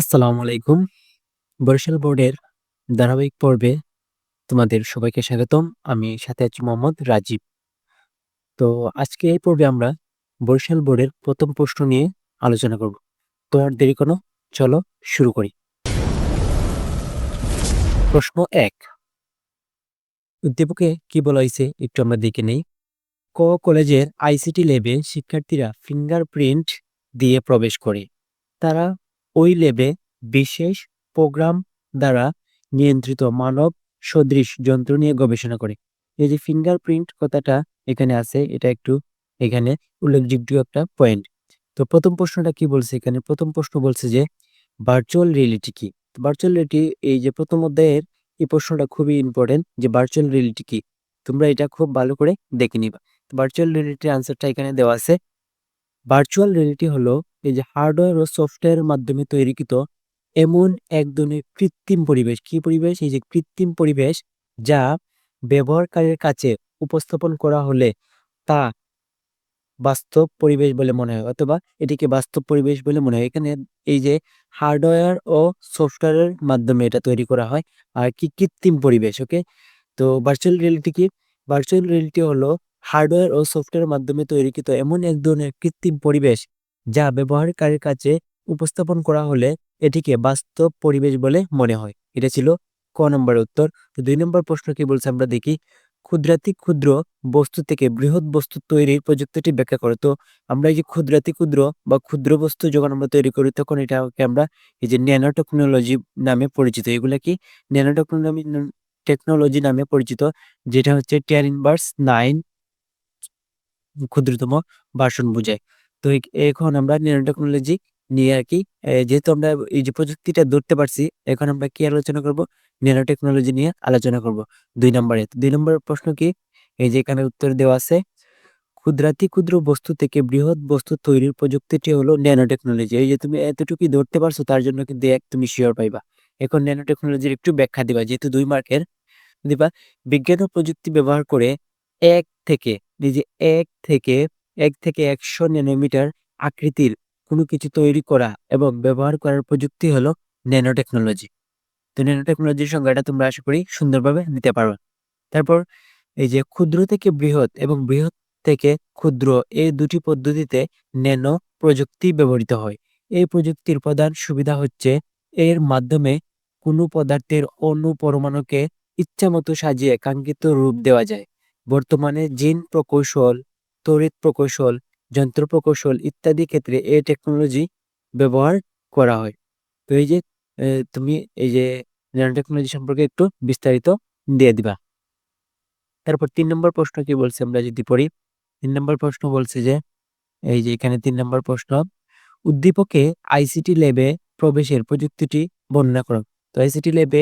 আসসালামু আলাইকুম। বরিশাল বোর্ডের ধারাবাহিক পর্বে তোমাদের সবাইকে স্বাগতম। আমি সাথে আছি মোহাম্মদ রাজীব। তো আজকে এই পর্বে আমরা বরিশাল বোর্ডের প্রথম প্রশ্ন নিয়ে আলোচনা করব। তো আর দেরি কোনো চলো শুরু করি। প্রশ্ন এক। উদ্দীপকে কি বলা হয়েছে? একটু আমরা দেখে নেই। ক কলেজের আইসিটি ল্যাবে শিক্ষার্থীরা ফিঙ্গারপ্রিন্ট দিয়ে প্রবেশ করে। তারা ওই ল্যাবে বিশেষ প্রোগ্রাম দ্বারা নিয়ন্ত্রিত মানব সদৃশ যন্ত্র নিয়ে গবেষণা করে। এই যে ফিঙ্গারপ্রিন্ট কথাটা এখানে আছে, এটা একটু এখানে উল্লেখযোগ্য একটা পয়েন্ট তো প্রথম প্রশ্নটা কি বলছে এখানে? প্রথম প্রশ্ন বলছে যে ভার্চুয়াল রিয়েলিটি কি? ভার্চুয়াল রিয়েলিটি এই যে প্রথম অধ্যায়ের এই প্রশ্নটা খুবই ইম্পর্টেন্ট যে ভার্চুয়াল রিয়েলিটি কি? তোমরা এটা খুব ভালো করে দেখে নিবা। ভার্চুয়াল রিয়েলিটির আনসারটা এখানে দেওয়া আছে। ভার্চুয়াল রিয়েলিটি হলো এই যে হার্ডওয়্যার ও সফটওয়্যারের মাধ্যমে তৈরিকৃত এমন এক ধরনের কৃত্রিম পরিবেশ। কি পরিবেশ? এই যে কৃত্রিম পরিবেশ যা ব্যবহারকারীর কাছে উপস্থাপন করা হলে তা বাস্তব পরিবেশ বলে মনে হয়, অথবা এটিকে বাস্তব পরিবেশ বলে মনে হয়। এখানে এই যে হার্ডওয়্যার ও সফটওয়্যারের মাধ্যমে এটা তৈরি করা হয়। আর কি কৃত্রিম পরিবেশ, ওকে? তো ভার্চুয়াল রিয়েলিটি কি? ভার্চুয়াল রিয়েলিটি হলো হার্ডওয়্যার ও সফটওয়্যারের মাধ্যমে তৈরিকৃত এমন এক ধরনের কৃত্রিম পরিবেশ যা ব্যবহারকারীর কাছে উপস্থাপন করা হলে এটিকে বাস্তব পরিবেশ বলে মনে হয়। এটা ছিল ক নম্বর উত্তর। দুই নম্বর প্রশ্ন কি বলছে আমরা দেখি। ক্ষুদ্রাতি ক্ষুদ্র বস্তু থেকে বৃহৎ বস্তু তৈরির প্রযুক্তিটি ব্যাখ্যা করে। তো আমরা এই যে ক্ষুদ্রাতি ক্ষুদ্র বা ক্ষুদ্র বস্তু যখন আমরা তৈরি করি, তখন এটাকে আমরা এই যে ন্যানো টেকনোলজি নামে পরিচিত। এগুলা কি? ন্যানো টেকনোলজি টেকনোলজি নামে পরিচিত, যেটা হচ্ছে টেন ইনভার্স নাইন ক্ষুদ্রতম ভার্সন বোঝায়। তো এখন আমরা ন্যানো টেকনোলজি নিয়ে আর কি যেহেতু আমরা এই যে প্রযুক্তিটা ধরতে পারছি, এখন আমরা কি আলোচনা করব? ন্যানো টেকনোলজি নিয়ে আলোচনা করব। দুই নম্বরে দুই নম্বর প্রশ্ন কি? এই যে এখানে উত্তর দেওয়া আছে, ক্ষুদ্রাতি ক্ষুদ্র বস্তু থেকে বৃহৎ বস্তু তৈরির প্রযুক্তিটি হলো ন্যানো টেকনোলজি। এই যে তুমি এতটুকুই ধরতে পারছ, তার জন্য কিন্তু এক তুমি শিওর পাইবা। এখন ন্যানো টেকনোলজির একটু ব্যাখ্যা দিবা, যেহেতু দুই মার্কের, দিবা, বিজ্ঞান ও প্রযুক্তি ব্যবহার করে এক থেকে নিজে এক থেকে এক থেকে একশো ন্যানোমিটার আকৃতির কোনো কিছু তৈরি করা এবং ব্যবহার করার প্রযুক্তি হলো ন্যানো টেকনোলজি তো ন্যানো টেকনোলজির সংজ্ঞাটা তোমরা আশা করি সুন্দরভাবে দিতে পারবে। তারপর এই যে ক্ষুদ্র থেকে বৃহৎ এবং বৃহৎ থেকে ক্ষুদ্র এই দুটি পদ্ধতিতে ন্যানো প্রযুক্তি ব্যবহৃত হয়। এই প্রযুক্তির প্রধান সুবিধা হচ্ছে এর মাধ্যমে কোনো পদার্থের অণু পরমাণুকে ইচ্ছামতো সাজিয়ে কাঙ্ক্ষিত রূপ দেওয়া যায়। বর্তমানে জিন প্রকৌশল তড়িৎ প্রকৌশল, যন্ত্র প্রকৌশল ইত্যাদি ক্ষেত্রে এই টেকনোলজি ব্যবহার করা হয়। তো এই যে তুমি এই যে ন্যানো টেকনোলজি সম্পর্কে একটু বিস্তারিত দিয়ে দিবা। তারপর তিন নম্বর প্রশ্ন কি বলছে আমরা যদি পড়ি? তিন নম্বর প্রশ্ন বলছে যে, এই যে এখানে তিন নম্বর প্রশ্ন, উদ্দীপকে আইসিটি ল্যাবে প্রবেশের প্রযুক্তিটি বর্ণনা করো। তো আইসিটি ল্যাবে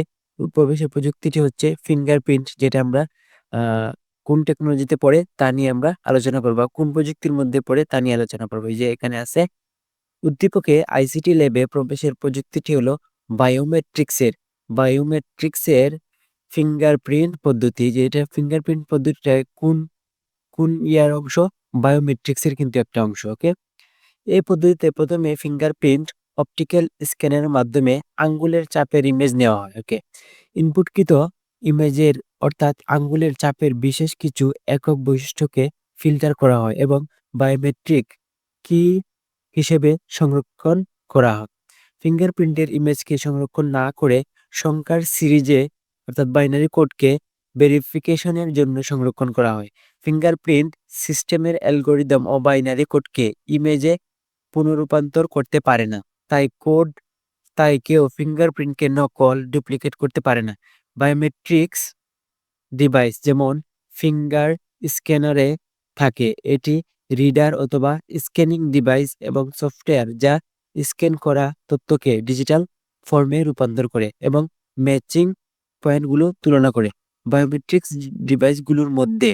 প্রবেশের প্রযুক্তিটি হচ্ছে ফিঙ্গারপ্রিন্ট যেটা আমরা কোন টেকনোলজিতে পড়ে তা নিয়ে আমরা আলোচনা করব কোন প্রযুক্তির মধ্যে পড়ে তা নিয়ে আলোচনা করব। যে এখানে আছে উদ্দীপকে আইসিটি ল্যাবে প্রবেশের প্রযুক্তিটি হলো বায়োমেট্রিক্সের বায়োমেট্রিক্সের ফিঙ্গারপ্রিন্ট পদ্ধতি। যেটা ফিঙ্গারপ্রিন্ট পদ্ধতিটা কোন কোন ইয়ার অংশ? বায়োমেট্রিক্সের কিন্তু একটা অংশ ওকে এই পদ্ধতিতে প্রথমে ফিঙ্গারপ্রিন্ট অপটিক্যাল স্ক্যানের মাধ্যমে আঙ্গুলের চাপের ইমেজ নেওয়া হয় ওকে ইনপুটকৃত ইমেজের অর্থাৎ আঙ্গুলের চাপের বিশেষ কিছু একক বৈশিষ্ট্যকে ফিল্টার করা হয় এবং বায়োমেট্রিক কি হিসেবে সংরক্ষণ করা হয়। ফিঙ্গারপ্রিন্টের ইমেজকে সংরক্ষণ না করে সংখ্যার সিরিজে অর্থাৎ বাইনারি কোডকে ভেরিফিকেশনের জন্য সংরক্ষণ করা হয়। ফিঙ্গারপ্রিন্ট সিস্টেমের অ্যালগোরিদম ও বাইনারি কোডকে ইমেজে পুনরূপান্তর করতে পারে না। তাই কোড তাই কেউ ফিঙ্গারপ্রিন্টকে নকল ডুপ্লিকেট করতে পারে না। বায়োমেট্রিক্স ডিভাইস যেমন ফিঙ্গার স্ক্যানারে থাকে। এটি রিডার অথবা স্ক্যানিং ডিভাইস এবং সফটওয়্যার যা স্ক্যান করা তথ্যকে ডিজিটাল ফর্মে রূপান্তর করে এবং ম্যাচিং পয়েন্টগুলো তুলনা করে। বায়োমেট্রিক্স ডিভাইসগুলোর মধ্যে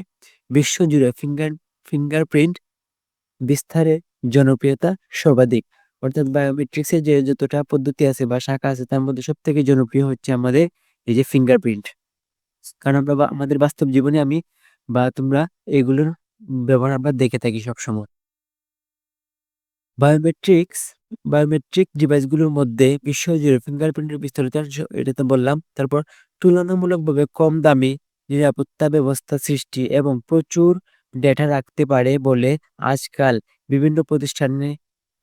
বিশ্বজুড়ে ফিঙ্গার ফিঙ্গারপ্রিন্ট বিস্তারের জনপ্রিয়তা সর্বাধিক। অর্থাৎ বায়োমেট্রিক্সের যে যতটা পদ্ধতি আছে বা শাখা আছে, তার মধ্যে সব থেকে জনপ্রিয় হচ্ছে আমাদের এই যে ফিঙ্গারপ্রিন্ট কারণ আমরা আমাদের বাস্তব জীবনে আমি বা, তোমরা এগুলোর ব্যবহার আমরা দেখে থাকি সবসময়। বায়োমেট্রিক্স বায়োমেট্রিক ডিভাইসগুলোর মধ্যে বিশ্বজুড়ে ফিঙ্গারপ্রিন্টের বিস্তারিত এটা তো বললাম। তারপর তুলনামূলকভাবে কম দামি, নিরাপত্তা ব্যবস্থা সৃষ্টি এবং প্রচুর ডেটা রাখতে পারে বলে আজকাল বিভিন্ন প্রতিষ্ঠানে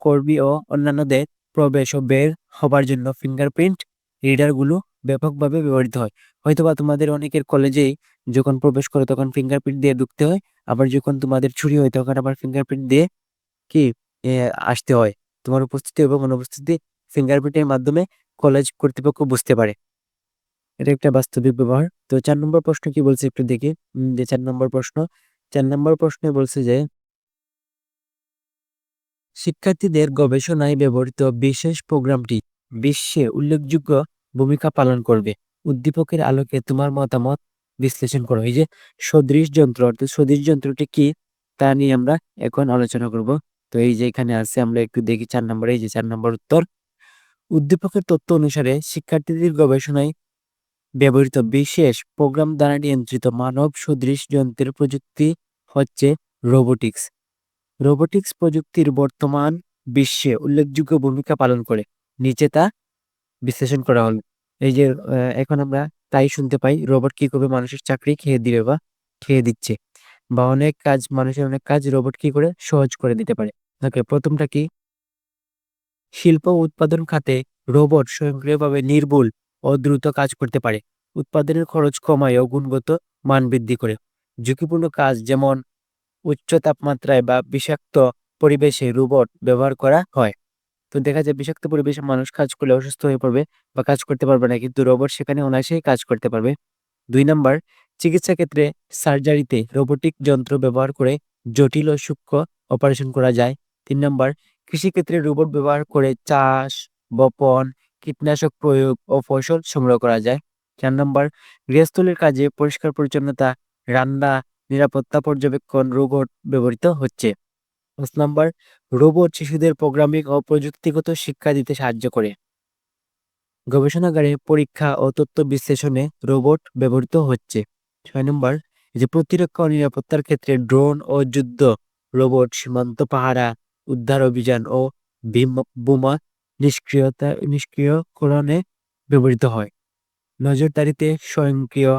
কর্মী ও অন্যান্যদের প্রবেশ ও বের হবার জন্য ফিঙ্গারপ্রিন্ট রিডারগুলো ব্যাপকভাবে ব্যবহৃত হয়। হয়তোবা তোমাদের অনেকের কলেজে যখন প্রবেশ করে তখন ফিঙ্গারপ্রিন্ট দিয়ে ঢুকতে হয়, আবার যখন তোমাদের ছুরি হয় তখন আবার ফিঙ্গারপ্রিন্ট দিয়ে কি আসতে হয়। তোমার উপস্থিতি এবং অনুপস্থিতি ফিঙ্গারপ্রিন্টের মাধ্যমে কলেজ কর্তৃপক্ষ বুঝতে পারে। এটা একটা বাস্তবিক ব্যবহার। তো চার নম্বর প্রশ্ন কি বলছে একটু দেখি। যে চার নম্বর প্রশ্ন, চার নম্বর প্রশ্নে বলছে যে শিক্ষার্থীদের গবেষণায় ব্যবহৃত বিশেষ প্রোগ্রামটি বিশ্বে উল্লেখযোগ্য ভূমিকা পালন করবে। উদ্দীপকের আলোকে তোমার মতামত বিশ্লেষণ করো। এই যে সদৃশ যন্ত্র, অর্থাৎ সদৃশ যন্ত্রটি কি, তা নিয়ে আমরা এখন আলোচনা করব। তো এই যে এখানে আছে, আমরা একটু দেখি চার নম্বরে। এই যে চার নম্বর উত্তর। উদ্দীপকের তথ্য অনুসারে শিক্ষার্থীদের গবেষণায় ব্যবহৃত বিশেষ প্রোগ্রাম দ্বারা নিয়ন্ত্রিত মানব সদৃশ যন্ত্রের প্রযুক্তি হচ্ছে রোবোটিক্স। রোবোটিক্স প্রযুক্তির বর্তমান বিশ্বে উল্লেখযোগ্য ভূমিকা পালন করে। নিচে তা বিশ্লেষণ করা হলো। এই যে এখন আমরা তাই শুনতে পাই, রোবট কি করবে? মানুষের চাকরি খেয়ে দিবে বা খেয়ে দিচ্ছে বা অনেক কাজ, মানুষের অনেক কাজ রোবট কি করে? সহজ করে দিতে পারে। ওকে, প্রথমটা কি? শিল্প উৎপাদন খাতে রোবট স্বয়ংক্রিয়ভাবে নির্ভুল ও দ্রুত কাজ করতে পারে। উৎপাদনের খরচ কমায় ও গুণগত মান বৃদ্ধি করে। ঝুঁকিপূর্ণ কাজ যেমন উচ্চ তাপমাত্রায় বা বিষাক্ত পরিবেশে রোবট ব্যবহার করা হয়। তো দেখা যায় বিষাক্ত পরিবেশে মানুষ কাজ করলে অসুস্থ হয়ে পড়বে বা কাজ করতে পারবে না। কিন্তু রোবট সেখানে অনায়াসেই কাজ করতে পারবে। দুই নাম্বার, চিকিৎসা ক্ষেত্রে সার্জারিতে রোবোটিক যন্ত্র ব্যবহার করে জটিল ও সূক্ষ্ম অপারেশন করা যায়। তিন নাম্বার কৃষিক্ষেত্রে রোবট ব্যবহার করে চাষ, বপন, কীটনাশক প্রয়োগ ও ফসল সংগ্রহ করা যায়। চার নম্বর, গৃহস্থলীর কাজে পরিষ্কার পরিচ্ছন্নতা, রান্না, নিরাপত্তা পর্যবেক্ষণ রোবট ব্যবহৃত হচ্ছে। পাঁচ নম্বর, রোবট শিশুদের প্রোগ্রামিং ও প্রযুক্তিগত শিক্ষা দিতে সাহায্য করে। গবেষণাগারে পরীক্ষা ও তথ্য বিশ্লেষণে রোবট ব্যবহৃত হচ্ছে। ছয় নম্বর যে প্রতিরক্ষা ও নিরাপত্তার ক্ষেত্রে ড্রোন ও যুদ্ধ, রোবট সীমান্ত পাহারা, উদ্ধার অভিযান ও বিম- বোমা নিষ্ক্রিয়তা, নিষ্ক্রিয়করণে ব্যবহৃত হয়। নজরদারিতে স্বয়ংক্রিয়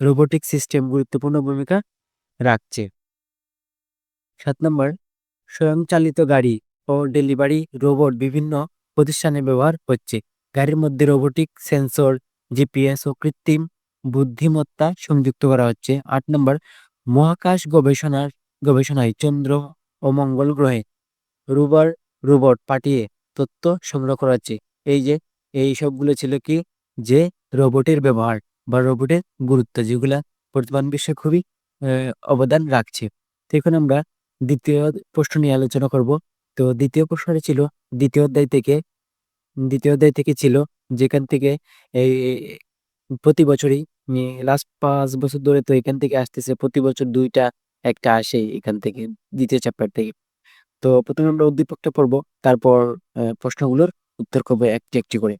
রোবোটিক সিস্টেম গুরুত্বপূর্ণ ভূমিকা রাখছে। সাত নম্বর স্বয়ংচালিত গাড়ি ও ডেলিভারি রোবট বিভিন্ন প্রতিষ্ঠানে ব্যবহার হচ্ছে। গাড়ির মধ্যে রোবোটিক সেন্সর, জিপিএস ও কৃত্রিম বুদ্ধিমত্তা সংযুক্ত করা হচ্ছে। আট নম্বর, মহাকাশ গবেষণার গবেষণায় চন্দ্র ও মঙ্গল গ্রহে রোবার রোবট পাঠিয়ে তথ্য সংগ্রহ করা হচ্ছে। এই যে, এই সবগুলো ছিল কি? যে রোবটের ব্যবহার বা রোবটের গুরুত্ব যেগুলা বর্তমান বিশ্বে খুবই অবদান রাখছে। তো এখন আমরা দ্বিতীয় প্রশ্ন নিয়ে আলোচনা করব। তো দ্বিতীয় প্রশ্নটা ছিল, দ্বিতীয় অধ্যায় থেকে, দ্বিতীয় অধ্যায় থেকে ছিল যেখান থেকে এই, প্রতি বছরই লাস্ট পাঁচ বছর ধরে তো এখান থেকে আসতেছে, প্রতি বছর দুইটা, একটা আসে এখান থেকে, দ্বিতীয় চ্যাপ্টার থেকে। তো প্রথমে আমরা উদ্দীপকটা পড়ব, তারপর প্রশ্নগুলোর উত্তর করব একটি একটি করে।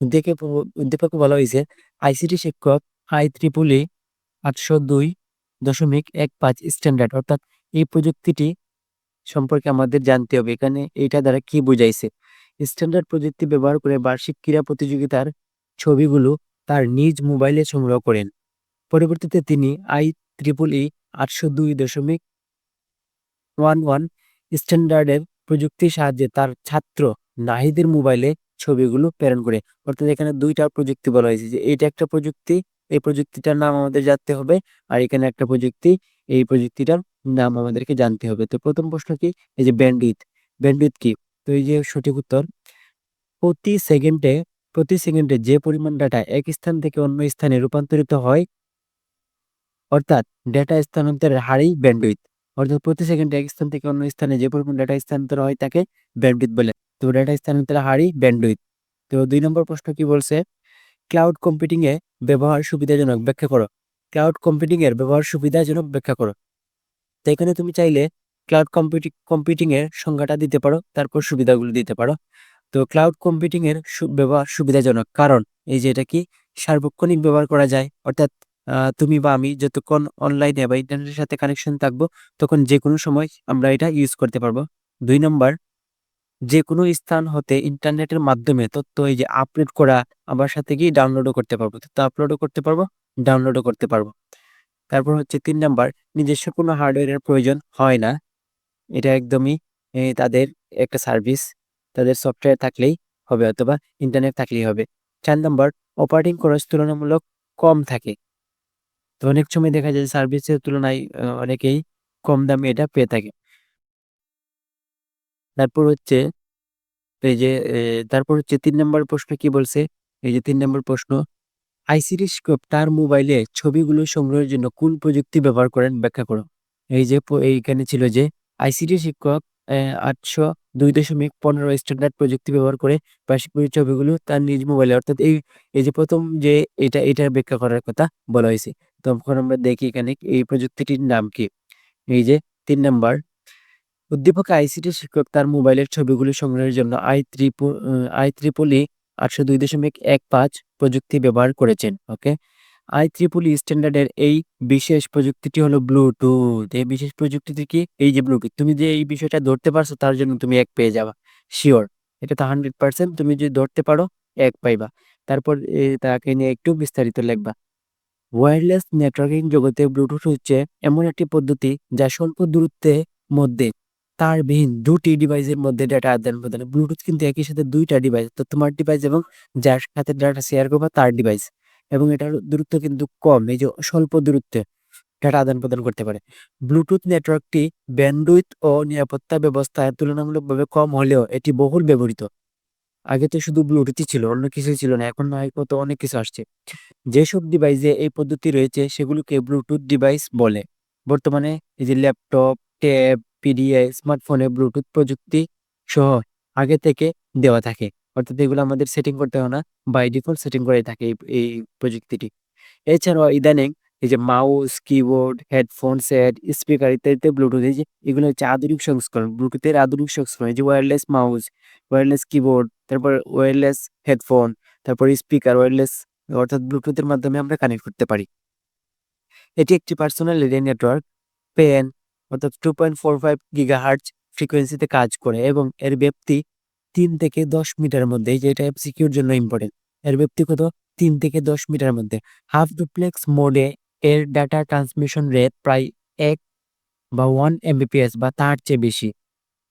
দেখে উদ্দীপকে বলা হয়েছে, আইসিটি শিক্ষক আই ত্রিপুলি আটশো দুই দশমিক এক পাঁচ স্ট্যান্ডার্ড অর্থাৎ এই প্রযুক্তিটি সম্পর্কে আমাদের জানতে হবে। এখানে এইটা দ্বারা কি বুঝাইছে? স্ট্যান্ডার্ড প্রযুক্তি ব্যবহার করে বার্ষিক ক্রীড়া প্রতিযোগিতার ছবিগুলো তার নিজ মোবাইলে সংগ্রহ করেন। পরবর্তীতে তিনি আই ত্রিপুল ই আটশো দুই দশমিক ওয়ান ওয়ান স্ট্যান্ডার্ডের প্রযুক্তির সাহায্যে তার ছাত্র নাহিদের মোবাইলে ছবিগুলো প্রেরণ করে। অর্থাৎ এখানে দুইটা প্রযুক্তি বলা হয়েছে যে এটা একটা প্রযুক্তি, এই প্রযুক্তিটার নাম আমাদের জানতে হবে। আর এখানে একটা প্রযুক্তি, এই প্রযুক্তিটার নাম আমাদেরকে জানতে হবে। তো প্রথম প্রশ্ন কি? এই যে ব্যান্ডউইথ ব্যান্ডউইথ কি? তো এই যে সঠিক উত্তর, প্রতি সেকেন্ডে প্রতি সেকেন্ডে যে পরিমাণ ডাটা এক স্থান থেকে অন্য স্থানে রূপান্তরিত হয়, অর্থাৎ ডেটা স্থানান্তরের হারই ব্যান্ডউইথ অর্থাৎ প্রতি সেকেন্ডে এক স্থান থেকে অন্য স্থানে যে পরিমাণ ডেটা স্থানান্তর হয় তাকে ব্যান্ডউইথ বলে। তো ডেটা স্থানান্তরের হারই ব্যান্ডউইথ তো দুই নম্বর প্রশ্ন কি বলছে? ক্লাউড কম্পিউটিং এ ব্যবহার সুবিধাজনক, ব্যাখ্যা করো। ক্লাউড কম্পিউটিং এর ব্যবহার সুবিধাজনক, ব্যাখ্যা করো। তো এখানে তুমি চাইলে ক্লাউড কম্পিউটিং কম্পিউটিং এর সংজ্ঞাটা দিতে পারো, তারপর সুবিধাগুলো দিতে পারো। তো ক্লাউড কম্পিউটিং এর সু- ব্যবহার সুবিধাজনক। কারণ এই যে এটা কি? সার্বক্ষণিক ব্যবহার করা যায়। অর্থাৎ তুমি বা আমি যতক্ষণ অনলাইনে বা ইন্টারনেটের সাথে কানেকশন থাকব, তখন যে কোনো সময় আমরা এটা ইউজ করতে পারব। দুই নম্বর যে কোনো স্থান হতে ইন্টারনেটের মাধ্যমে তথ্য এই যে আপলোড করা, আমার সাথে গিয়ে ডাউনলোডও করতে পারব। তথ্য আপলোডও করতে পারব ডাউনলোডও করতে পারব। তারপর হচ্ছে তিন নাম্বার, নিজস্ব কোনো হার্ডওয়্যারের প্রয়োজন হয় না। এটা একদমই তাদের একটা সার্ভিস তাদের সফটওয়্যার থাকলেই হবে অথবা ইন্টারনেট থাকলেই হবে। চার নাম্বার অপারেটিং খরচ তুলনামূলক কম থাকে। তো অনেক সময় দেখা যায় সার্ভিসের তুলনায় অনেকেই কম দামে এটা পেয়ে থাকে। তারপর হচ্ছে, এই যে তারপর হচ্ছে তিন নম্বর প্রশ্ন কি বলছে? এই যে তিন নম্বর প্রশ্ন আইসিটি শিক্ষক তার মোবাইলে ছবিগুলো সংগ্রহের জন্য কোন প্রযুক্তি ব্যবহার করেন ব্যাখ্যা করো। এই যে এইখানে ছিল যে আইসিটি শিক্ষক আটশো দুই দশমিক পনেরো স্ট্যান্ডার্ড প্রযুক্তি ব্যবহার করে বার্ষিক ছবিগুলো তার নিজ মোবাইলে অর্থাৎ এই এই যে প্রথম যে এটা এটার ব্যাখ্যা করার কথা বলা হয়েছে। তখন আমরা দেখি এখানে এই প্রযুক্তিটির নাম কি? এই যে তিন নাম্বার, উদ্দীপক আইসিটি শিক্ষক তার মোবাইলের ছবিগুলো সংগ্রহের জন্য আই ত্রিপু আই ত্রিপলি আটশো দুই দশমিক এক পাঁচ প্রযুক্তি ব্যবহার করেছেন ওকে আই ত্রিপলি স্ট্যান্ডার্ডের এই বিশেষ প্রযুক্তিটি হলো ব্লুটুথ এই বিশেষ প্রযুক্তিটি কি? এই যে ব্লুটুথ তুমি যে এই বিষয়টা ধরতে পারছ, তার জন্য তুমি এক পেয়ে যাবা। শিওর এটা তো হান্ড্রেড পার্সেন্ট তুমি যদি ধরতে পারো, এক পাইবা। তারপর তাকে নিয়ে একটু বিস্তারিত লিখবা। ওয়্যারলেস নেটওয়ার্কিং জগতে ব্লুটুথ হচ্ছে এমন একটি পদ্ধতি যা স্বল্প দূরত্বের মধ্যে তারবিহীন দুটি ডিভাইসের মধ্যে ডাটা আদান প্রদান ব্লুটুথ কিন্তু একই সাথে দুইটা ডিভাইস তো তোমার ডিভাইস এবং যার সাথে ডাটা শেয়ার করবা তার ডিভাইস এবং এটার দূরত্ব কিন্তু কম, এই যে স্বল্প দূরত্বে ডাটা আদান প্রদান করতে পারে। ব্লুটুথ নেটওয়ার্কটি ব্যান্ডউইথ ও নিরাপত্তা ব্যবস্থায় তুলনামূলকভাবে কম হলেও এটি বহুল ব্যবহৃত। আগে তো শুধু ব্লুটুথই ছিল, অন্য কিছুই ছিল না, এখন নয়, কত অনেক কিছু আসছে। যেসব ডিভাইসে এই পদ্ধতি রয়েছে, সেগুলোকে ব্লুটুথ ডিভাইস বলে। বর্তমানে এই যে ল্যাপটপ ট্যাব পিডিএ স্মার্টফোনে ব্লুটুথ প্রযুক্তি সহ আগে থেকে দেওয়া থাকে। অর্থাৎ এগুলো আমাদের সেটিং করতে হয় না বাই ডিফল্ট সেটিং করে থাকে এই প্রযুক্তিটি। এছাড়াও ইদানিং এই যে mouse keyboard headphone set speaker ইত্যাদিতে ব্লুটুথ এই যে এগুলো হচ্ছে আধুনিক সংস্করণ ব্লুটুথের আধুনিক সংস্করণ, এই যে ওয়্যারলেস মাউস ওয়্যারলেস কিবোর্ড তারপর ওয়্যারলেস হেডফোন তারপর স্পিকার ওয়্যারলেস অর্থাৎ ব্লুটুথের মাধ্যমে আমরা কানেক্ট করতে পারি। এটি একটি পার্সোনাল এরিয়া নেটওয়ার্ক পেন অর্থাৎ two point four five gigahertz ফ্রিকোয়েন্সিতে কাজ করে এবং এর ব্যাপ্তি তিন থেকে দশ মিটারের মধ্যে, এই যে এটা সিকিউর জন্য ইম্পর্টেন্ট এর ব্যাপ্তি কত? তিন থেকে দশ মিটারের মধ্যে। হাফ ডুপ্লেক্স মোডে এর ডাটা ট্রান্সমিশন রেট প্রায় এক বা ওয়ান এমবিপিএস বা তার চেয়ে বেশি।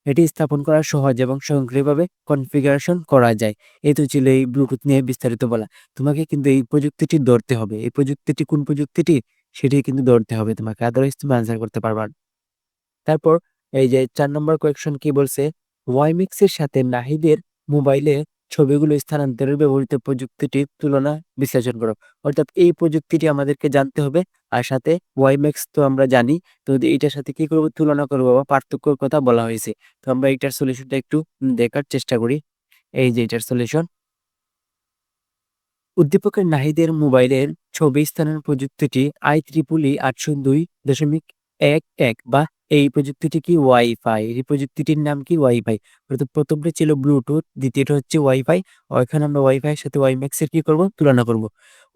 এটি স্থাপন করা সহজ এবং স্বয়ংক্রিয়ভাবে কনফিগারেশন করা যায়। এই তো ছিল এই ব্লুটুথ নিয়ে বিস্তারিত বলা। তোমাকে কিন্তু এই প্রযুক্তিটি ধরতে হবে। এই প্রযুক্তিটি কোন প্রযুক্তিটি? সেটি কিন্তু ধরতে হবে। তোমাকে আদারওয়াইজ তুমি আনসার করতে পারবা। তারপর এই যে চার নম্বর কোয়েকশন কি বলছে? ওয়াইমিক্সের সাথে নাহিদের মোবাইলে ছবিগুলো স্থানান্তরের ব্যবহৃত প্রযুক্তিটি তুলনা বিশ্লেষণ করো। অর্থাৎ এই প্রযুক্তিটি আমাদেরকে জানতে হবে, আর সাথে ওয়াইম্যাক্স তো আমরা জানি, তো এইটার সাথে কি করব, তুলনা করব বা পার্থক্যর কথা বলা হয়েছে, তো আমরা এইটার সলিউশনটা একটু দেখার চেষ্টা করি। এই যে এটার সলিউশন উদ্দীপকের নাহিদের মোবাইলের ছবি স্থানান্তর প্রযুক্তিটি আই ত্রিপুলি আটশো দুই দশমিক এক এক বা এই প্রযুক্তিটি কি ওয়াইফাই? এই প্রযুক্তিটির নাম কি ওয়াইফাই? অর্থাৎ প্রথমটা ছিল ব্লুটুথ, দ্বিতীয়টা হচ্ছে ওয়াইফাই। ওইখানে আমরা ওয়াইফাই এর সাথে ওয়াইম্যাক্স এর কি করব? তুলনা করব।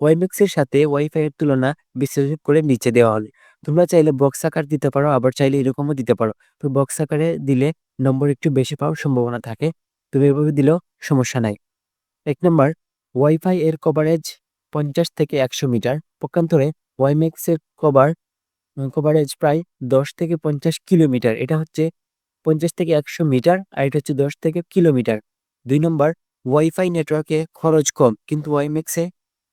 ওয়াইম্যাক্স এর সাথে ওয়াইফাই এর তুলনা বিশ্লেষণ করে নিচে দেওয়া হলে। তোমরা চাইলে বক্স আকার দিতে পারো, আবার চাইলে এরকমও দিতে পারো। তো বক্স আকারে দিলে নম্বর একটু বেশি পাওয়ার সম্ভাবনা থাকে। তুমি এভাবে দিলেও সমস্যা নাই। এক নম্বর, ওয়াইফাই এর কভারেজ পঞ্চাশ থেকে একশো মিটার। পক্ষান্তরে ওয়াইম্যাক্স এর কভার কভারেজ প্রায় দশ থেকে পঞ্চাশ কিলোমিটার। এটা হচ্ছে পঞ্চাশ থেকে একশো মিটার আর এটা হচ্ছে দশ থেকে কিলোমিটার। দুই নম্বর, ওয়াইফাই নেটওয়ার্কে খরচ কম, কিন্তু ওয়াইম্যাক্সে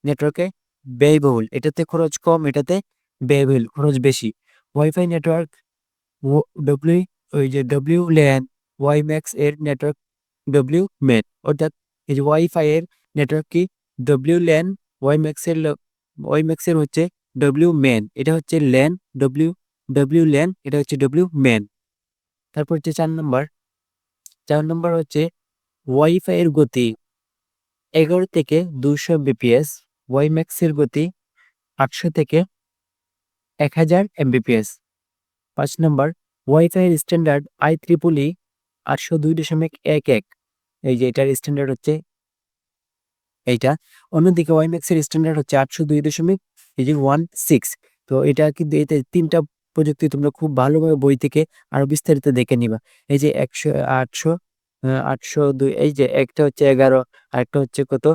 নেটওয়ার্কে ব্যয়বহুল। এটাতে খরচ কম, এটাতে ব্যয়বহুল, খরচ বেশি। ওয়াইফাই নেটওয়ার্ক ডব্লিউ ওই যে ডব্লিউ ল্যান ওয়াইম্যাক্স এর নেটওয়ার্ক ডব্লিউ মেন অর্থাৎ এই যে ওয়াইফাই এর নেটওয়ার্ক কি ডব্লিউ ল্যান ওয়াইম্যাক্স এর এর হচ্ছে ডব্লিউ মেন এটা হচ্ছে ল্যান ডব্লিউ ডব্লিউ ল্যান এটা হচ্ছে ডব্লিউ মেন তারপর হচ্ছে চার নম্বর চার নম্বর হচ্ছে ওয়াইফাই এর গতি এগারো থেকে দুশো বিপিএস ওয়াইম্যাক্স এর গতি আটশো থেকে এক হাজার এমবিপিএস পাঁচ নম্বর ওয়াইফাই এর স্ট্যান্ডার্ড আই ত্রিপুলি আটশো দুই দশমিক এক এক। এই যে এটার স্ট্যান্ডার্ড হচ্ছে এইটা। অন্যদিকে ওয়াইম্যাক্স এর স্ট্যান্ডার্ড হচ্ছে আটশো দুই দশমিক যে ওয়ান সিক্স তো এটা কিন্তু এতে তিনটা প্রযুক্তি তোমরা খুব ভালোভাবে বই থেকে আরও বিস্তারিত দেখে নিবা। এই যে একশো, আটশো আটশো দুই, এই যে একটা হচ্ছে এগারো, আরেকটা হচ্ছে কত?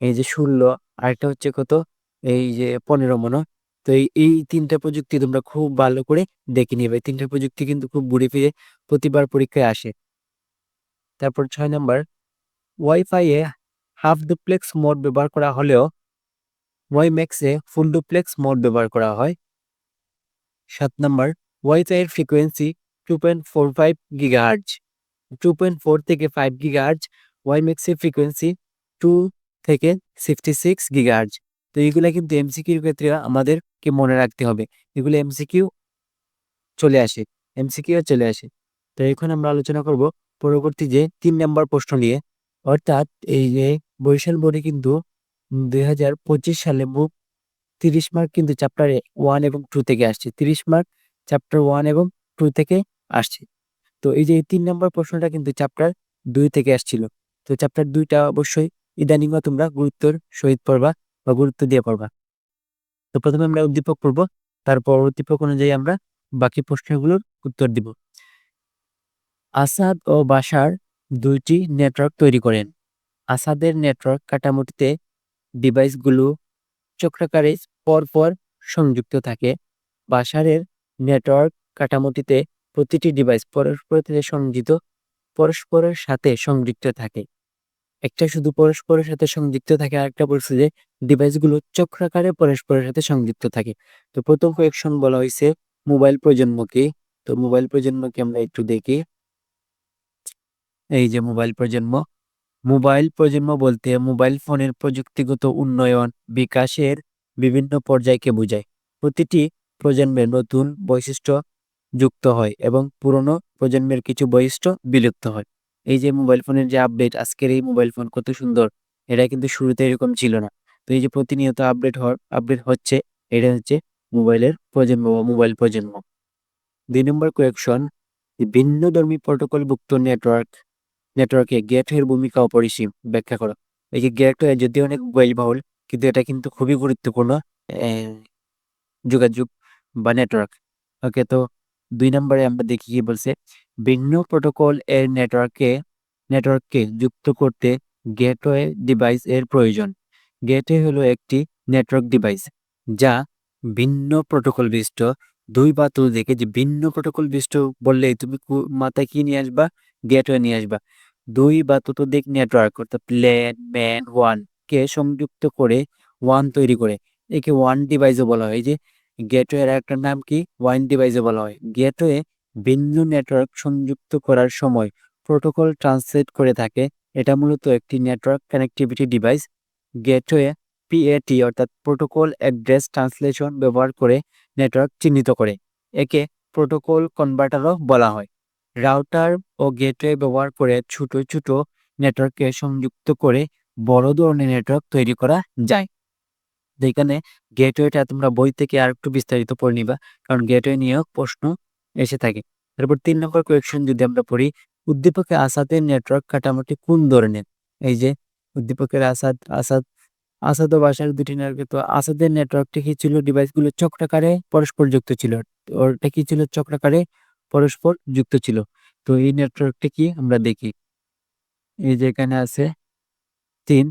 এই যে ষোলো, আরেকটা হচ্ছে কত? এই যে পনেরো মনে। তো এই তিনটা প্রযুক্তি তোমরা খুব ভালো করে দেখে নিবে। এই তিনটা প্রযুক্তি কিন্তু খুব ঘুরে ফিরে প্রতিবার পরীক্ষায় আসে। তারপর ছয় নম্বর ওয়াইফাই এ হাফ ডুপ্লেক্স মোড ব্যবহার করা হলেও ওয়াই ম্যাক্সে ফুল ডুপ্লেক্স মোড ব্যবহার করা হয়। সাত নম্বর ওয়াইফাই এর frequency two point four five gigahertz two point four থেকে ফাইভ গিগাহার্জ ওয়াই ম্যাক্সের ফ্রিকোয়েন্সি টু থেকে সিক্সটি সিক্স গিগাহার্জ তো এইগুলা কিন্তু এমসিকিউর ক্ষেত্রে আমাদেরকে মনে রাখতে হবে। এগুলো এমসিকিউ চলে আসে এমসিকিউ চলে আসে। তো এখন আমরা আলোচনা করব পরবর্তী যে তিন নম্বর প্রশ্ন নিয়ে। অর্থাৎ এই যে বরিশাল বোর্ডে কিন্তু দুই হাজার পঁচিশ সালে বুক তিরিশ মার্ক কিন্তু চ্যাপ্টার ওয়ান এবং টু থেকে আসছে। তিরিশ মার্ক চ্যাপ্টার ওয়ান এবং টু থেকে আসছে। তো এই যে তিন নম্বর প্রশ্নটা কিন্তু চ্যাপ্টার দুই থেকে আসছিল। তো চ্যাপ্টার দুইটা অবশ্যই ইদানিংও তোমরা গুরুত্বর সহিত পড়বা বা গুরুত্ব দিয়ে পড়বা। তো প্রথমে আমরা উদ্দীপক পড়ব তারপর উদ্দীপক অনুযায়ী আমরা বাকি প্রশ্নগুলোর উত্তর দিব। আসাদ ও বাসার দুইটি নেটওয়ার্ক তৈরি করেন। আসাদের নেটওয়ার্ক কাঠামোটিতে ডিভাইসগুলো চক্রাকারে পরপর সংযুক্ত থাকে। বাসারের নেটওয়ার্ক কাঠামোটিতে প্রতিটি ডিভাইস পরস্পরের সাথে সংযুক্ত, পরস্পরের সাথে সংযুক্ত থাকে। একটা শুধু পরস্পরের সাথে সংযুক্ত থাকে আরেকটা বলছে যে ডিভাইসগুলো চক্রাকারে পরস্পরের সাথে সংযুক্ত থাকে। তো প্রথম কোয়েকশন বলা হয়েছে মোবাইল প্রজন্মকে। তো মোবাইল প্রজন্মকে আমরা একটু দেখি। এই যে মোবাইল প্রজন্ম মোবাইল প্রজন্ম বলতে মোবাইল ফোনের প্রযুক্তিগত উন্নয়ন, বিকাশের বিভিন্ন পর্যায়কে বোঝায়। প্রতিটি প্রজন্মের নতুন বৈশিষ্ট্য যুক্ত হয় এবং পুরনো প্রজন্মের কিছু বৈশিষ্ট্য বিলুপ্ত হয়। এই যে মোবাইল ফোনের যে আপডেট, আজকের এই মোবাইল ফোন কত সুন্দর, এটা কিন্তু শুরুতে এরকম ছিল না। তো এই যে প্রতিনিয়ত আপডেট হওয়ার, আপডেট হচ্ছে, এটা হচ্ছে মোবাইলের প্রজন্ম বা মোবাইল প্রজন্ম। দুই নম্বর কোয়েকশন ভিন্ন ধর্মী প্রোটোকলভুক্ত নেটওয়ার্ক নেটওয়ার্কে গেটওয়ের ভূমিকা অপরিসীম ব্যাখ্যা করো। এই যে গেটওয়ে যদি অনেক বহুল, কিন্তু এটা কিন্তু খুবই গুরুত্বপূর্ণ যোগাযোগ বা নেটওয়ার্ক। ওকে, তো দুই নম্বরে আমরা দেখি কি বলছে, ভিন্ন প্রোটোকল এর নেটওয়ার্কে, নেটওয়ার্ককে যুক্ত করতে গেটওয়ে ডিভাইস এর প্রয়োজন। গেটওয়ে হলো একটি নেটওয়ার্ক ডিভাইস, যা ভিন্ন প্রোটোকল বিশিষ্ট, দুই বা দেখে যে ভিন্ন প্রোটোকল বিশিষ্ট বললেই তুমি মাথায় কি নিয়ে আসবা? গেটওয়ে নিয়ে আসবা। দুই বা ততোধিক নেটওয়ার্ক অর্থাৎ প্লেন ম্যান ওয়ান কে সংযুক্ত করে ওয়ান তৈরি করে। একে ওয়ান ডিভাইসও বলা হয়। যে গেটওয়ের একটা নাম কি? ওয়ান ডিভাইসও বলা হয়। গেটওয়ে ভিন্ন নেটওয়ার্ক সংযুক্ত করার সময় প্রোটোকল ট্রান্সলেট করে থাকে। এটা মূলত একটি network connectivity device gateway PAT অর্থাৎ প্রোটোকল অ্যাড্রেস ট্রান্সলেশন ব্যবহার করে নেটওয়ার্ক চিহ্নিত করে। একে প্রোটোকল কনভার্টারও বলা হয়। রাউটার ও গেটওয়ে ব্যবহার করে ছোট ছোট নেটওয়ার্ককে সংযুক্ত করে বড় ধরনের নেটওয়ার্ক তৈরি করা যায়। যেখানে গেটওয়েটা তোমরা বই থেকে আর একটু বিস্তারিত পড়ে নিবা, কারণ গেটওয়ে নিয়েও প্রশ্ন এসে থাকে। তারপর তিন নম্বর কোয়েকশন যদি আমরা পড়ি, উদ্দীপকে আসাদের নেটওয়ার্ক কাঠামোটি কোন ধরনের? এই যে, উদ্দীপকের আসাদ আসাদ আসাদ ও বাসার দুটি নেটওয়ার্ক তো আসাদের নেটওয়ার্কটি কি ছিল? ডিভাইসগুলো চক্রাকারে পরস্পর যুক্ত ছিল ওটা কি ছিল? চক্রাকারে পরস্পর যুক্ত ছিল। তো এই নেটওয়ার্কটা কি আমরা দেখি। এই যে এখানে আছে তিন।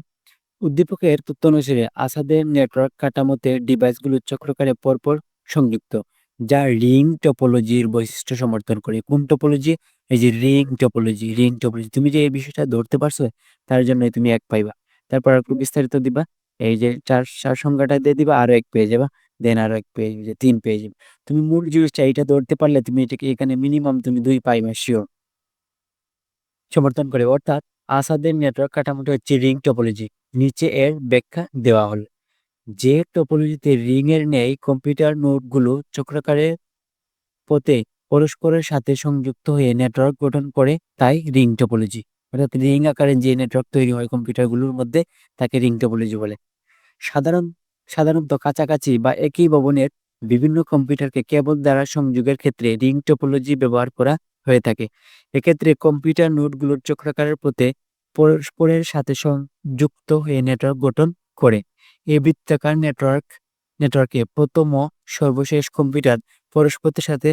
উদ্দীপকের তথ্য অনুসারে আসাদের নেটওয়ার্ক কাঠামোতে ডিভাইসগুলো চক্রকারে পরপর সংযুক্ত, যা রিং টপোলজির বৈশিষ্ট্য সমর্থন করে। কোন টপোলজি এই যে রিং টপোলজি রিং টপোলজি তুমি যে এই বিষয়টা ধরতে পারছ, তার জন্য তুমি এক পাইবা। তারপর একটু বিস্তারিত দিবা। এই যে চার চার সংখ্যাটা দিয়ে দিবা, আরও এক পেয়ে যাবা। দেন আরও এক পেয়ে যে তিন যাবে তুমি মূল জিনিসটা এইটা ধরতে পারলে তুমি এটাকে এখানে মিনিমাম তুমি দুই পাইবা শিওর সমর্থন করে। অর্থাৎ আসাদের নেটওয়ার্ক কাঠামোটা হচ্ছে রিং টপোলজি নিচে এর ব্যাখ্যা দেওয়া হল। যে টপোলজিতে রিং এর নেই কম্পিউটার নোটগুলো চক্রাকারে পথে পরস্পরের সাথে সংযুক্ত হয়ে নেটওয়ার্ক গঠন করে, তাই রিং টপোলজি অর্থাৎ রিং আকারে যে নেটওয়ার্ক তৈরি হয় কম্পিউটারগুলোর মধ্যে, তাকে রিং টপোলজি বলে। সাধারণ সাধারণত কাছাকাছি বা একই ভবনের বিভিন্ন কম্পিউটারকে কেবল দ্বারা সংযোগের ক্ষেত্রে রিং টপোলজি ব্যবহার করা হয়ে থাকে। এক্ষেত্রে কম্পিউটার নোটগুলোর চক্রাকারের পথে পরস্পরের সাথে সংযুক্ত হয়ে নেটওয়ার্ক গঠন করে। এই বৃত্তাকার নেটওয়ার্ক, নেটওয়ার্কে প্রথম ও সর্বশেষ কম্পিউটার পরস্পরের সাথে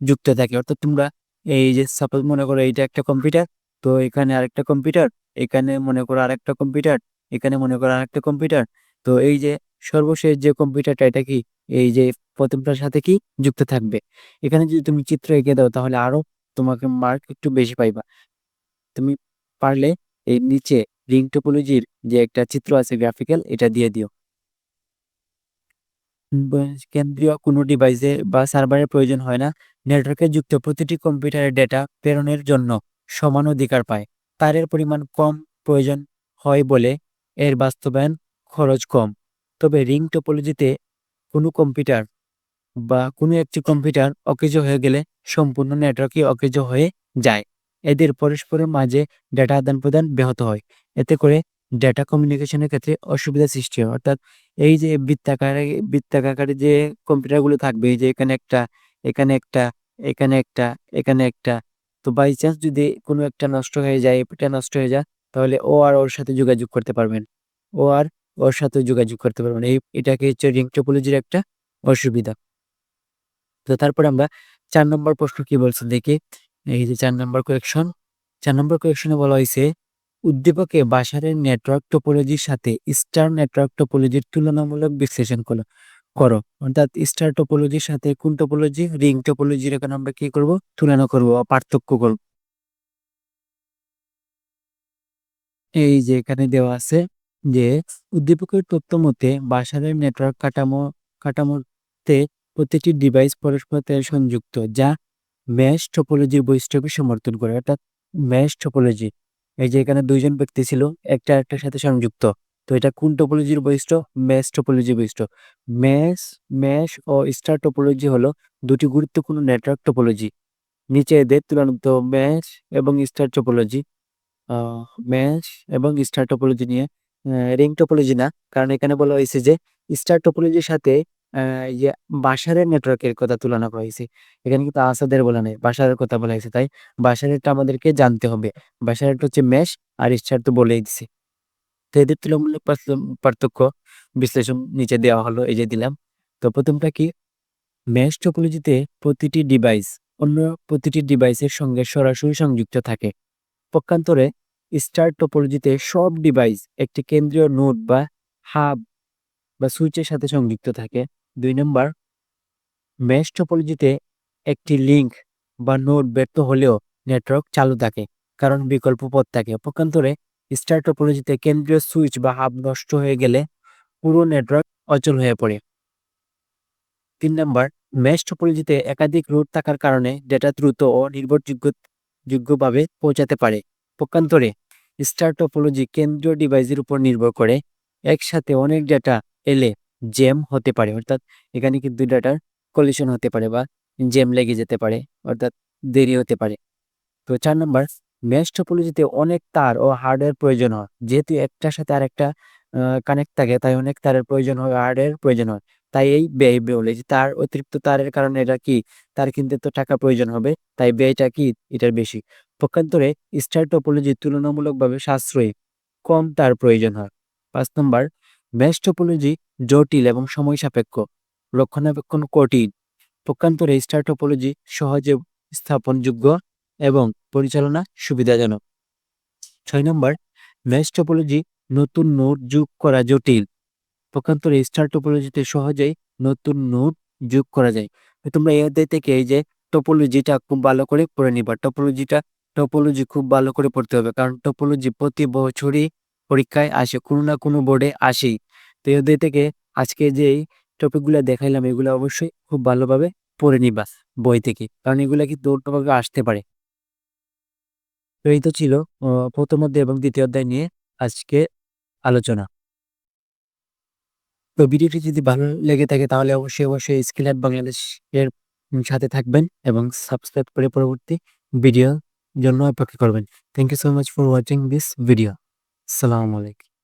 যুক্ত থাকে। অর্থাৎ তোমরা এই যে সাপোজ মনে করো এইটা একটা কম্পিউটার, তো এখানে আরেকটা কম্পিউটার, এখানে মনে করো আরেকটা কম্পিউটার, এখানে মনে করো আরেকটা কম্পিউটার। তো এই যে সর্বশেষ যে কম্পিউটারটা, এটা কি এই যে প্রথমটার সাথে কি যুক্ত থাকবে? এখানে যদি তুমি চিত্র এঁকে দাও, তাহলে আরও তোমাকে মার্ক একটু বেশি পাইবা। তুমি পারলে এই নিচে রিং টোপোলজির যে একটা চিত্র আছে গ্রাফিক্যাল এটা দিয়ে দিও। কেন্দ্রীয় কোনো ডিভাইসে বা সার্ভারের প্রয়োজন হয় না। নেটওয়ার্কে যুক্ত প্রতিটি কম্পিউটারের ডেটা প্রেরণের জন্য সমান অধিকার পায়। তারের পরিমাণ কম প্রয়োজন হয় বলে এর বাস্তবায়ন খরচ কম। তবে রিং টোপোলজিতে কোনো কম্পিউটার বা কোনো একটি কম্পিউটার অকেজ হয়ে গেলে সম্পূর্ণ নেটওয়ার্কই অকেজ হয়ে যায়। এদের পরস্পরের মাঝে ডেটা আদান প্রদান ব্যাহত হয়। এতে করে ডেটা কমিউনিকেশনের ক্ষেত্রে অসুবিধা সৃষ্টি হয়। অর্থাৎ এই যে বৃত্তাকারে বৃত্তাকারে যে কম্পিউটারগুলো থাকবে, এই যে এখানে একটা এখানে একটা এখানে একটা এখানে একটা, তো বাই চান্স যদি কোনো একটা নষ্ট হয়ে যায়, এটা নষ্ট হয়ে যায়, তাহলে ও আর ওর সাথে যোগাযোগ করতে পারবেন ও আর ওর সাথে যোগাযোগ করতে পারবেন এই, এটাকে হচ্ছে রিং টোপোলজির একটা অসুবিধা। তো তারপর আমরা চার নম্বর প্রশ্ন কি বলছে? দেখি। এই যে চার নম্বর কোয়েকশন চার নম্বর কোয়েকশনে বলা হয়েছে, উদ্দীপকে বাসারের নেটওয়ার্ক টোপোলজির সাথে স্টার নেটওয়ার্ক টোপোলজির তুলনামূলক বিশ্লেষণ করো করো। অর্থাৎ স্টার টোপোলজির সাথে কোন টোপোলজি রিং টোপোলজির এখানে আমরা কি করব? তুলনা করব পার্থক্য করব। এই যে এখানে দেওয়া আছে যে উদ্দীপকের তথ্য মতে বাসারের নেটওয়ার্ক কাঠামো, কাঠামোতে প্রতিটি ডিভাইস পরস্পরের সংযুক্ত, যা ম্যাশ টোপোলজির বৈশিষ্ট্যকে সমর্থন করে। অর্থাৎ ম্যাশ টোপোলজি এই যে এখানে দুইজন ব্যক্তি ছিল, একটা একটার সাথে সংযুক্ত। তো এটা কোন টোপোলজির বৈশিষ্ট্য? ম্যাশ টোপোলজির বৈশিষ্ট্য। ম্যাশ ম্যাশ ও স্টার টোপোলজি হলো দুটি গুরুত্বপূর্ণ নেটওয়ার্ক টোপোলজি নিচে এদের তুলনান্ত ম্যাশ এবং স্টার টোপোলজি ম্যাশ এবং স্টার টোপোলজি নিয়ে রিং টোপোলজি না। কারণ এখানে বলা হয়েছে যে স্টার টোপোলজির সাথে ইয়ে বাসারের নেটওয়ার্কের কথা তুলনা করা হয়েছে। এখানে কিন্তু আসাদের বলা নেই, বাসারের কথা বলা হয়েছে। তাই বাসারেরটা আমাদেরকে জানতে হবে। বাসারেরটা হচ্ছে ম্যাশ আর স্টার তো বলেই দিছে। তো এদের তুলনামূলক পার্থক্য বিশ্লেষণ নিচে দেওয়া হলো, এই যে দিলাম। তো প্রথমটা কি? ম্যাশ টোপোলজিতে প্রতিটি ডিভাইস অন্য প্রতিটি ডিভাইসের সঙ্গে সরাসরি সংযুক্ত থাকে। পক্ষান্তরে স্টার টোপোলজিতে সব ডিভাইস একটি কেন্দ্রীয় নোড বা হাব বা সুইচের সাথে সংযুক্ত থাকে। দুই নম্বর ম্যাশ টোপোলজিতে একটি লিঙ্ক বা নোড ব্যর্থ হলেও নেটওয়ার্ক চালু থাকে, কারণ বিকল্প পথ থাকে। পক্ষান্তরে, স্টার টোপোলজিতে কেন্দ্রীয় সুইচ বা হাব নষ্ট হয়ে গেলে পুরো নেটওয়ার্ক অচল হয়ে পড়ে। তিন নম্বর ম্যাশ টোপোলজিতে একাধিক রুট থাকার কারণে ডেটা দ্রুত ও নির্ভরযোগ্য, যোগ্যভাবে পৌঁছাতে পারে। পক্ষান্তরে স্টার টোপোলজি কেন্দ্রীয় ডিভাইসের উপর নির্ভর করে একসাথে অনেক ডেটা এলে জ্যাম হতে পারে, অর্থাৎ এখানে কিন্তু ডাটার কলিশন হতে পারে বা জ্যাম লেগে যেতে পারে, অর্থাৎ দেরি হতে পারে। তো চার নম্বর ম্যাশ টোপোলজিতে অনেক তার ও হার্ডওয়্যার প্রয়োজন হয়। যেহেতু একটার সাথে আরেকটা কানেক্ট থাকে, তাই অনেক তারের প্রয়োজন হয় হার্ডওয়্যার প্রয়োজন হয়। তাই এই ব্যয় বলে যে তার অতিরিক্ত তারের কারণে এটা কি? তার কিন্তু তো টাকা প্রয়োজন হবে, তাই ব্যয়টা কি? এটার বেশি। পক্ষান্তরে স্টার টোপোলজি তুলনামূলকভাবে সাশ্রয়ী, কম তার প্রয়োজন হয়। পাঁচ নম্বর ম্যাশ টোপোলজি জটিল এবং সময় সাপেক্ষ, রক্ষণাবেক্ষণ কঠিন। পক্ষান্তরে স্টার টোপোলজি সহজে স্থাপনযোগ্য এবং পরিচালনা সুবিধাজনক। ছয় নম্বর ম্যাশ নতুন নোট যোগ করা জটিল পক্ষান্তরে স্টার টোপোলজিতে সহজেই নতুন নোট যোগ করা যায়। তোমরা এদের থেকে এই যে টোপোলজিটা খুব ভালো করে পড়ে নিবা। টোপোলজিটা, টোপোলজি খুব ভালো করে পড়তে হবে। কারণ টোপোলজি প্রতি বছরই পরীক্ষায় আসে, কোনো না কোনো বোর্ডে আসেই। তো এদের থেকে আজকে যে টপিকগুলো দেখাইলাম, এগুলো অবশ্যই খুব ভালোভাবে পড়ে নিবা বই থেকে। কারণ এগুলো কিন্তু অন্যভাবে আসতে পারে। তো এই তো ছিল প্রথম অধ্যায় এবং দ্বিতীয় অধ্যায় নিয়ে আজকে আলোচনা। তো ভিডিওটি যদি ভালো লেগে থাকে তাহলে অবশ্যই অবশ্যই স্কিল অ্যাপ বাংলাদেশের সাথে থাকবেন এবং সাবস্ক্রাইব করে পরবর্তী ভিডিও জন্য অপেক্ষা করবেন। Thank you so much for watching this video সালামু আলাইকুম